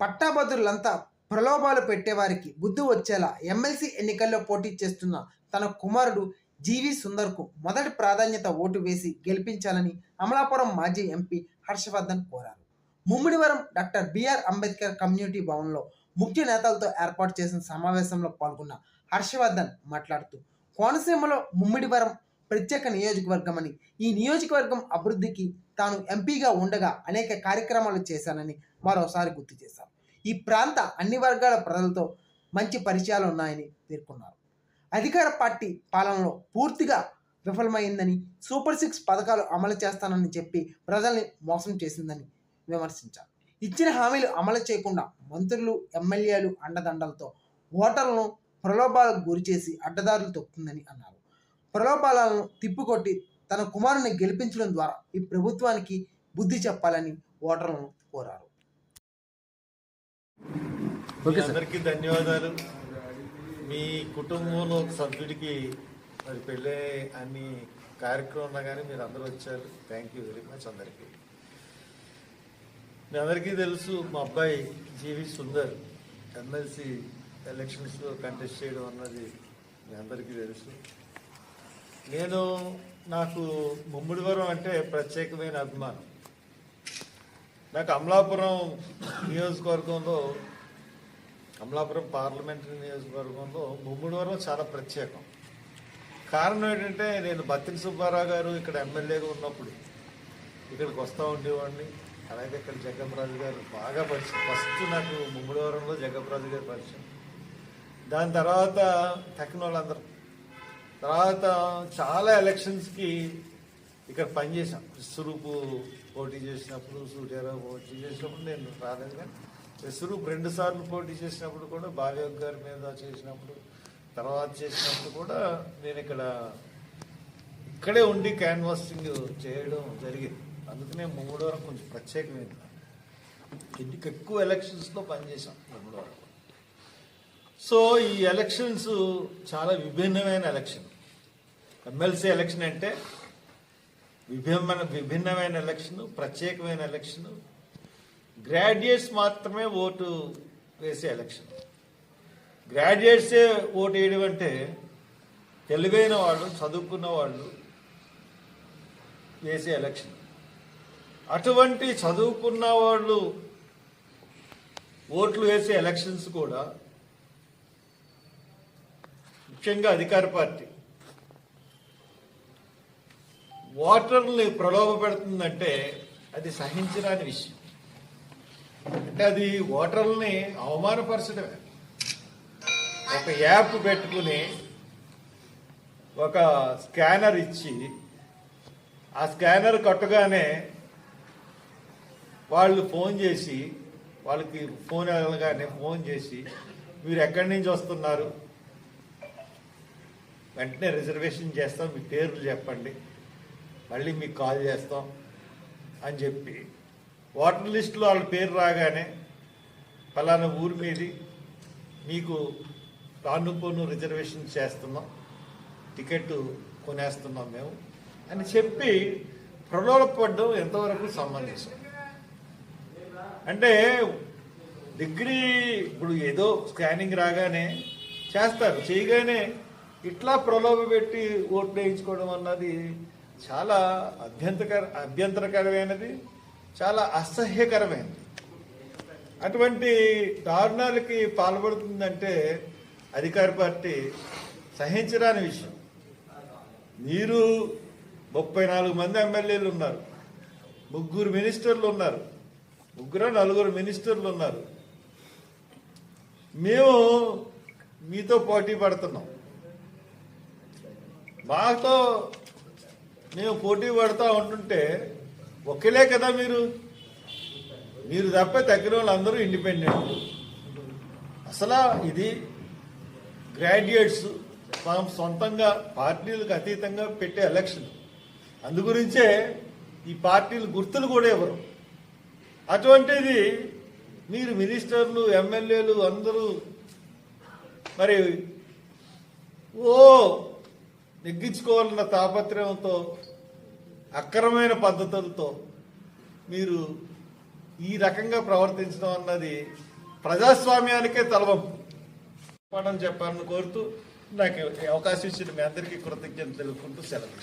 పట్టాభద్రులంతా ప్రలోభాలు పెట్టేవారికి బుద్ధి వచ్చేలా ఎమ్మెల్సీ ఎన్నికల్లో పోటీ చేస్తున్న తన కుమారుడు జీవి సుందర్కు మొదటి ప్రాధాన్యత ఓటు వేసి గెలిపించాలని అమలాపురం మాజీ ఎంపీ హర్షవర్ధన్ కోరారు. Mummidivaram doctor BR Ambedkar community భవన్లో ముఖ్య నేతలతో ఏర్పాటు చేసిన సమావేశంలో పాల్గొన్న హర్షవర్ధన్ మాట్లాడుతూ కోనసీమలో ముమ్మిడివరం ప్రత్యేక నియోజకవర్గమని ఈ నియోజకవర్గం అభివృద్ధికి తాను ఎంపీగా ఉండగా అనేక కార్యక్రమాలు చేశానని మరోసారి గుర్తు చేశారు. ఈ ప్రాంత అన్ని వర్గాల ప్రజలతో మంచి పరిచయాలు ఉన్నాయని పేర్కొన్నారు. అధికార పార్టీ పాలనలో పూర్తిగా విఫలమైందని సూపర్ సిక్స్ పథకాలు అమలు చేస్తానని చెప్పి ప్రజల్ని మోసం చేసిందని విమర్శించారు. ఇచ్చిన హామీలు అమలు చేయకుండా మంత్రులు ఎమ్మెల్యేలు అండదండలతో ఓటర్లను ప్రలోభాలకు గురిచేసి అడ్డదారులు తొక్కుతుందని అన్నారు. ప్రలోభాలను తిప్పికొట్టి తన కుమారుని గెలిపించడం ద్వారా ఈ ప్రభుత్వానికి బుద్ధి చెప్పాలని ఓటర్లను కోరారు. అందరికీ ధన్యవాదాలు. మీ కుటుంబంలో ఒక సభ్యుడికి మరి పెళ్ళే అన్ని కార్యక్రమం ఉన్నా కానీ మీరు అందరూ వచ్చారు. థ్యాంక్ యూ వెరీ మచ్ అందరికీ. మీ అందరికీ తెలుసు మా అబ్బాయి జీవి సుందర్ ఎమ్మెల్సీ ఎలక్షన్స్లో కంటెస్ట్ చేయడం అన్నది మీ అందరికీ తెలుసు. నేను నాకు ముమ్మిడివరం అంటే ప్రత్యేకమైన అభిమానం. నాకు అమలాపురం నియోజకవర్గంలో అమలాపురం పార్లమెంటరీ నియోజకవర్గంలో ముమ్మిడివరం చాలా ప్రత్యేకం. కారణం ఏంటంటే నేను బత్తిన సుబ్బారావు గారు ఇక్కడ ఎమ్మెల్యేగా ఉన్నప్పుడు ఇక్కడికి వస్తూ ఉండేవాడిని. అలాగే ఇక్కడ జగ్గంరాజు గారు బాగా పరిచయం. ఫస్ట్ నాకు ముమ్మిడివరంలో జగ్గంరాజు గారు పరిచయం. దాని తర్వాత తక్కిన వాళ్ళందరూ తర్వాత చాలా ఎలక్షన్స్కి ఇక్కడ పనిచేశాం. విశ్వరూపు పోటీ చేసినప్పుడు సూర్యారావు పోటీ చేసినప్పుడు నేను రాలేదు కానీ స్వరూప్ రెండు సార్లు పోటీ చేసినప్పుడు కూడా బాలయోగ్ గారి మీద చేసినప్పుడు తర్వాత చేసినప్పుడు కూడా నేను ఇక్కడ ఇక్కడే ఉండి క్యాన్వాసింగ్ చేయడం జరిగింది. అందుకనే మూడవరం కొంచెం ప్రత్యేకమైంది ఎందుకు ఎక్కువ ఎలక్షన్స్లో పనిచేశాం మూడవరం సో ఈ ఎలక్షన్స్ చాలా విభిన్నమైన ఎలక్షన్. ఎమ్మెల్సీ ఎలక్షన్ అంటే విభిన్న విభిన్నమైన ఎలక్షన్ ప్రత్యేకమైన ఎలక్షన్ గ్రాడ్యుయేట్స్ మాత్రమే ఓటు వేసే ఎలక్షన్. గ్రాడ్యుయేట్సే ఓటు వేయడం అంటే తెలివైన వాళ్ళు చదువుకున్న వాళ్ళు వేసే ఎలక్షన్. అటువంటి చదువుకున్న వాళ్ళు ఓట్లు వేసే ఎలక్షన్స్ కూడా ముఖ్యంగా అధికార పార్టీ. ఓటర్ని ప్రలోభ పెడుతుందంటే అది సహించరాని విషయం. అంటే అది ఓటర్లని అవమానపరచడమే. ఒక యాప్ పెట్టుకుని ఒక స్కానర్ ఇచ్చి ఆ స్కానర్ కట్టగానే వాళ్ళు ఫోన్ చేసి వాళ్ళకి ఫోన్ వెళ్ళగానే ఫోన్ చేసి మీరు ఎక్కడి నుంచి వస్తున్నారు? వెంటనే రిజర్వేషన్ చేస్తాం మీ పేర్లు చెప్పండి మళ్ళీ మీకు కాల్ చేస్తాం అని చెప్పి ఓటర్ లిస్టులో వాళ్ళ పేరు రాగానే ఫలానా ఊరి మీది మీకు రాను పోను రిజర్వేషన్ చేస్తున్నాం టికెట్ కొనేస్తున్నాం మేము అని చెప్పి ప్రలోభపడడం ఎంతవరకు సంబంధించాం అంటే డిగ్రీ ఇప్పుడు ఏదో స్కానింగ్ రాగానే చేస్తారు చేయగానే ఇట్లా ప్రలోభ పెట్టి ఓట్లు వేయించుకోవడం అన్నది చాలా అభ్యంతకర అభ్యంతరకరమైనది. చాలా అసహ్యకరమైనది అటువంటి దారుణాలకి పాల్పడుతుందంటే అధికార పార్టీ సహించరాని విషయం. మీరు ముప్పై నాలుగు మంది ఎమ్మెల్యేలు ఉన్నారు. ముగ్గురు మినిస్టర్లు ఉన్నారు. ముగ్గురు నలుగురు మినిస్టర్లు ఉన్నారు. మేము మీతో పోటీ పడుతున్నాం. మాతో మేము పోటీ పడుతూ ఉంటుంటే ఒకేలే కదా మీరు? మీరు తప్ప తగ్గిన వాళ్ళందరూ ఇండిపెండెంట్ అసలు ఇది గ్రాడ్యుయేట్స్ మనం సొంతంగా పార్టీలకు అతీతంగా పెట్టే ఎలక్షన్ అందుగురించే ఈ పార్టీలు గుర్తులు కూడా ఇవ్వరు అటువంటిది మీరు మినిస్టర్లు ఎమ్మెల్యేలు అందరూ మరి ఓ నెగ్గించుకోవాలన్న తాపత్రయంతో అక్రమైన పద్ధతులతో మీరు ఈ రకంగా ప్రవర్తించడం అన్నది ప్రజాస్వామ్యానికే తలవం. చెప్పాలని చెప్పాలని కోరుతూ నాకు అవకాశం ఇచ్చిన మీ అందరికీ కృతజ్ఞతలు తెలుపుకుంటూ సెలవు.